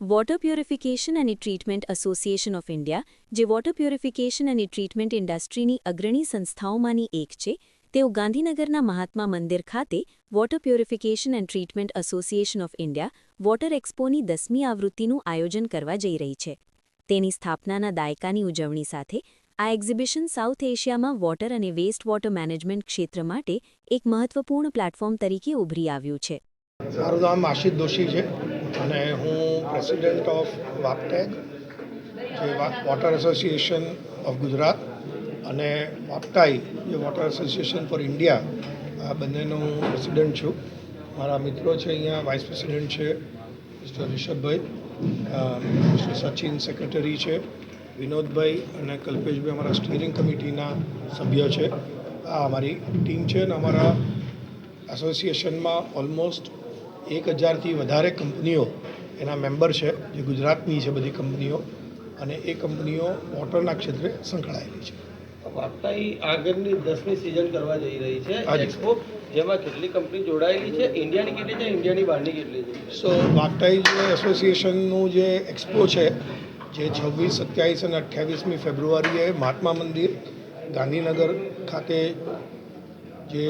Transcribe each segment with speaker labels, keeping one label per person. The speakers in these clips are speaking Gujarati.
Speaker 1: વોટર પ્યોરિફિકેશન અને ટ્રીટમેન્ટ એસોસિએશન ઓફ ઇન્ડિયા જે વોટર પ્યોરિફિકેશન અને ટ્રીટમેન્ટ ઇન્ડસ્ટ્રીની અગ્રણી સંસ્થાઓમાંની એક છે, તેઓ ગાંધીનગરના મહાત્મા મંદિર ખાતે water purification and treatment association of India water એક્સપોની દસમી આવૃત્તિનું આયોજન કરવા જઈ રહી છે. તેની સ્થાપનાના દાયકાની ઉજવણી સાથે આ એક્ઝિબિશન સાઉથ એશિયામાં વોટર અને વેસ્ટ વોટર મેનેજમેન્ટ ક્ષેત્ર માટે એક મહત્વપૂર્ણ પ્લેટફોર્મ તરીકે ઉભરી આવ્યું છે.
Speaker 2: મારું નામ આશિત દોશી છે. અને હું પ્રેસિડેન્ટ ઓફ વાપટેક જે વોટર એસોસિએશન ઓફ ગુજરાત અને વાપટાઈ જે વોટર એસોસિએશન ફોર ઇન્ડિયા આ બંનેનો હું પ્રેસિડેન્ટ છું. મારા મિત્રો છે અહીંયા વાઇસ પ્રેસિડેન્ટ છે મિસ્ટર રિષભભાઈ મિસ્ટર સચિન સેક્રેટરી છે, વિનોદભાઈ અને કલ્પેશભાઈ અમારા સ્ટીરિંગ કમિટીના સભ્ય છે. આ અમારી ટીમ છે અને અમારા એસોસિએશનમાં ઓલમોસ્ટ એક હજારથી વધારે કંપનીઓ એના મેમ્બર છે જે ગુજરાતની છે બધી કંપનીઓ અને એ કંપનીઓ વોટરના ક્ષેત્રે સંકળાયેલી છે.
Speaker 3: વાર્તાઈ આગળની દસમી સિઝન કરવા જઈ રહી છે. એક્સપો જેમાં કેટલી કંપની જોડાયેલી છે ઇન્ડિયાની કેટલી છે ઇન્ડિયાની બહારની કેટલી છે?
Speaker 2: સો વાર્તાઈ જે એસોસિએશનનું જે એક્સપો છે જે છવ્વીસ સત્યાવીસ અને અઠ્યાવીસમી ફેબ્રુઆરીએ મહાત્મા મંદિર ગાંધીનગર ખાતે જે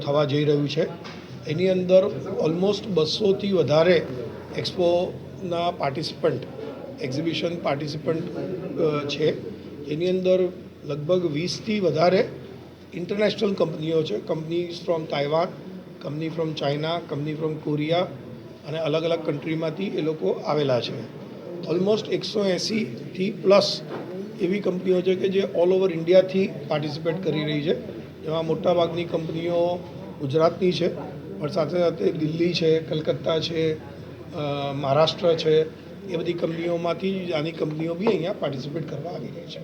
Speaker 2: થવા જઈ રહ્યું છે. એની અંદર ઓલમોસ્ટ બસોથી વધારે એક્સપોના પાર્ટિસિપન્ટ એક્ઝિબિશન પાર્ટિસિપન્ટ છે. એની અંદર લગભગ વીસથી વધારે ઇન્ટરનેશનલ કંપનીઓ છે. Companies from Taiwan company from China company from Korea અને અલગ અલગ કન્ટ્રીમાંથી એ લોકો આવેલા છે. ઓલમોસ્ટ એકસો એંસીથી પ્લસ એવી કંપનીઓ છે કે જે ઓલ ઓવર ઇન્ડિયાથી પાર્ટિસિપેટ કરી રહી છે. જેમાં મોટાભાગની કંપનીઓ ગુજરાતની છે. પણ સાથે સાથે દિલ્હી છે કલકત્તા છે મહારાષ્ટ્ર છે એ બધી કંપનીઓમાંથી આની કંપનીઓ બી અહીંયા પાર્ટિસિપેટ કરવા આવી રહી છે